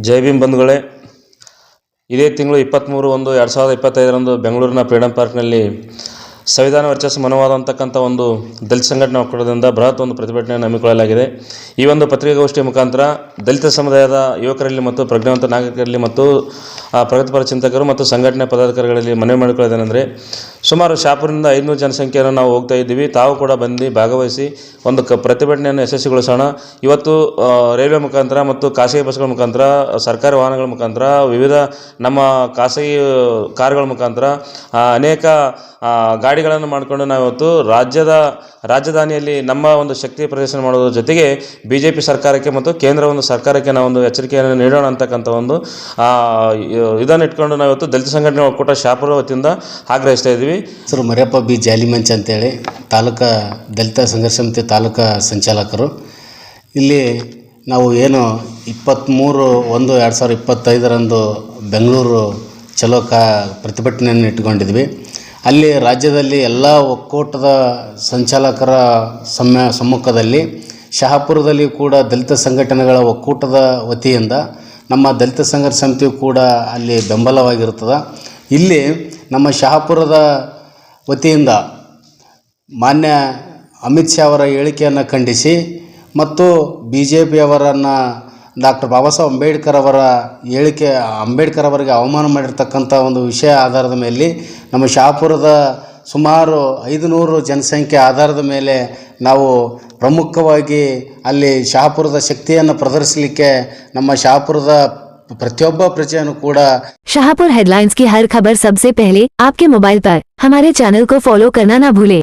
ಜೈ ಭೀಮ್ ಬಂಧುಗಳೇ ಇದೇ ತಿಂಗಳು ಇಪ್ಪತ್ತ್ಮೂರು ಒಂದು ಎರಡು ಸಾವಿರದ ಇಪ್ಪತ್ತೈದರಂದು ಬೆಂಗಳೂರಿನ ಫ್ರೀಡಮ್ ಪಾರ್ಕ್ನಲ್ಲಿ ಸಂವಿಧಾನ ವರ್ಚಸ್ಸು ಮನವಾದಂತಕ್ಕಂಥ ಒಂದು ದಲಿತ ಸಂಘಟನೆ ಒಕ್ಕೂಟದಿಂದ ಬೃಹತ್ ಒಂದು ಪ್ರತಿಭಟನೆಯನ್ನು ಹಮ್ಮಿಕೊಳ್ಳಲಾಗಿದೆ. ಈ ಒಂದು ಪತ್ರಿಕಾಗೋಷ್ಠಿಯ ಮುಖಾಂತರ ದಲಿತ ಸಮುದಾಯದ ಯುವಕರಲ್ಲಿ ಮತ್ತು ಪ್ರಜ್ಞಾವಂತ ನಾಗರಿಕರಲ್ಲಿ ಮತ್ತು ಪ್ರಗತಿಪರ ಚಿಂತಕರು ಮತ್ತು ಸಂಘಟನೆ ಪದಾಧಿಕಾರಿಗಳಲ್ಲಿ ಮನವಿ ಮಾಡಿಕೊಳ್ಳೋದೇನೆಂದರೆ ಸುಮಾರು ಶಾಪುರಿಂದ ಐನೂರು ಜನಸಂಖ್ಯೆಯನ್ನು ನಾವು ಹೋಗ್ತಾ ಇದ್ದೀವಿ. ತಾವು ಕೂಡ ಬಂದು ಭಾಗವಹಿಸಿ ಒಂದು ಕ ಪ್ರತಿಭಟನೆಯನ್ನು ಯಶಸ್ವಿಗೊಳಿಸೋಣ. ಇವತ್ತು ರೈಲ್ವೆ ಮುಖಾಂತರ ಮತ್ತು ಖಾಸಗಿ ಬಸ್ಗಳ ಮುಖಾಂತರ ಸರ್ಕಾರಿ ವಾಹನಗಳ ಮುಖಾಂತರ ವಿವಿಧ ನಮ್ಮ ಖಾಸಗಿ ಕಾರುಗಳ ಮುಖಾಂತರ ಅನೇಕ ಆ, ಗಾಡಿಗಳನ್ನು ಮಾಡಿಕೊಂಡು ನಾವಿವತ್ತು ರಾಜ್ಯದ ರಾಜಧಾನಿಯಲ್ಲಿ ನಮ್ಮ ಒಂದು ಶಕ್ತಿ ಪ್ರದರ್ಶನ ಮಾಡೋದ್ರ ಜೊತೆಗೆ ಬಿ ಜೆ ಪಿ ಸರ್ಕಾರಕ್ಕೆ ಮತ್ತು ಕೇಂದ್ರ ಒಂದು ಸರ್ಕಾರಕ್ಕೆ ನಾವೊಂದು ಎಚ್ಚರಿಕೆಯನ್ನು ನೀಡೋಣ ಅಂತಕ್ಕಂಥ ಒಂದು ಇದನ್ನು ಇಟ್ಕೊಂಡು ನಾವಿವತ್ತು ದಲಿತ ಸಂಘಟನೆ ಒಕ್ಕೂಟ ಶಾಪುರ ವತಿಯಿಂದ ಆಗ್ರಹಿಸ್ತಾ ಇದ್ದೀವಿ. ಸರ್, ಮರಿಯಪ್ಪ ಬಿ ಜಾಲಿಮಂಚ್ ಅಂತೇಳಿ ತಾಲೂಕಾ ದಲಿತ ಸಂಘರ್ಷ ಸಮಿತಿ ತಾಲೂಕಾ ಸಂಚಾಲಕರು. ಇಲ್ಲಿ ನಾವು ಏನು ಇಪ್ಪತ್ತ್ಮೂರು ಒಂದು ಎರಡು ಸಾವಿರದ ಇಪ್ಪತ್ತೈದರಂದು ಬೆಂಗಳೂರು ಚಲೋ ಕಾ ಪ್ರತಿಭಟನೆಯನ್ನು ಇಟ್ಕೊಂಡಿದ್ವಿ. ಅಲ್ಲಿ ರಾಜ್ಯದಲ್ಲಿ ಎಲ್ಲ ಒಕ್ಕೂಟದ ಸಂಚಾಲಕರ ಸಮ್ಮ ಸಮ್ಮುಖದಲ್ಲಿ ಶಹಾಪುರದಲ್ಲಿ ಕೂಡ ದಲಿತ ಸಂಘಟನೆಗಳ ಒಕ್ಕೂಟದ ವತಿಯಿಂದ ನಮ್ಮ ದಲಿತ ಸಂಘರ್ಷ ಸಮಿತಿಯು ಕೂಡ ಅಲ್ಲಿ ಬೆಂಬಲವಾಗಿರುತ್ತದೆ. ಇಲ್ಲಿ ನಮ್ಮ ಶಹಾಪುರದ ವತಿಯಿಂದ ಮಾನ್ಯ ಅಮಿತ್ ಶಾ ಅವರ ಹೇಳಿಕೆಯನ್ನು ಖಂಡಿಸಿ ಮತ್ತು ಬಿ ಜೆ ಪಿಯವರನ್ನು ಡಾಕ್ಟರ್ ಬಾಬಾ ಸಾಹೇಬ್ ಅಂಬೇಡ್ಕರ್ ಅವರ ಹೇಳಿಕೆ, ಅಂಬೇಡ್ಕರ್ ಅವರಿಗೆ ಅವಮಾನ ಮಾಡಿರ್ತಕ್ಕಂಥ ಒಂದು ವಿಷಯ ಆಧಾರದ ಮೇಲೆ ನಮ್ಮ ಶಾಪುರದ ಸುಮಾರು ಐದು ನೂರು ಜನಸಂಖ್ಯೆ ಆಧಾರದ ಮೇಲೆ ನಾವು ಪ್ರಮುಖವಾಗಿ ಅಲ್ಲಿ ಶಾಪುರದ ಶಕ್ತಿಯನ್ನು ಪ್ರದರ್ಶಿಸಲಿಕ್ಕೆ ನಮ್ಮ ಶಾಪುರದ ಪ್ರತಿಯೊಬ್ಬ ಪ್ರಜೆಯನ್ನು ಕೂಡ ಶಾಹಪುರ ಹೆಡ್ಲೈನ್ಸ್ ಕಿ ಹರ್ ಖಬರ್ ಸಬ್ಸೆ ಪಹಲೆ ಆಪ್ಕೆ ಮೊಬೈಲ್ ಪರ್. ಹಮಾರೆ ಚಾನಲ್ ಕೋ ಫಾಲೋ ಕರ್ನಾ ನಾ ಭೂಲೆ.